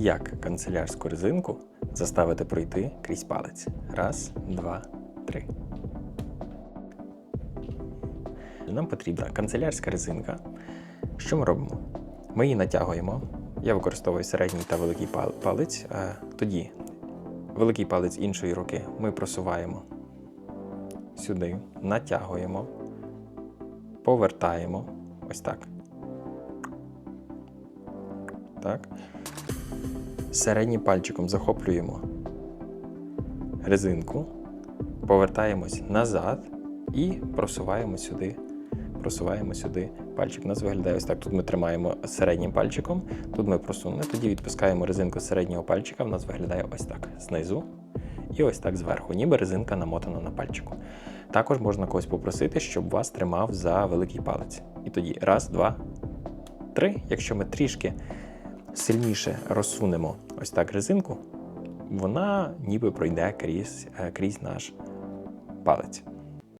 як канцелярську резинку заставити пройти крізь палець. Раз, два, три. Нам потрібна канцелярська резинка. Що ми робимо? Ми її натягуємо. Я використовую середній та великий палець. Тоді великий палець іншої руки ми просуваємо сюди, натягуємо, повертаємо. Ось так. Так. Середнім пальчиком захоплюємо резинку, повертаємось назад і просуваємо сюди. Просуваємо сюди пальчик. У нас виглядає ось так. Тут ми тримаємо середнім пальчиком, тут ми просунули, тоді відпускаємо резинку з середнього пальчика. У нас виглядає ось так знизу. І ось так зверху, ніби резинка намотана на пальчику. Також можна когось попросити, щоб вас тримав за великий палець. І тоді раз, два, три. Якщо ми трішки сильніше розсунемо ось так резинку, вона ніби пройде крізь, е, крізь наш палець.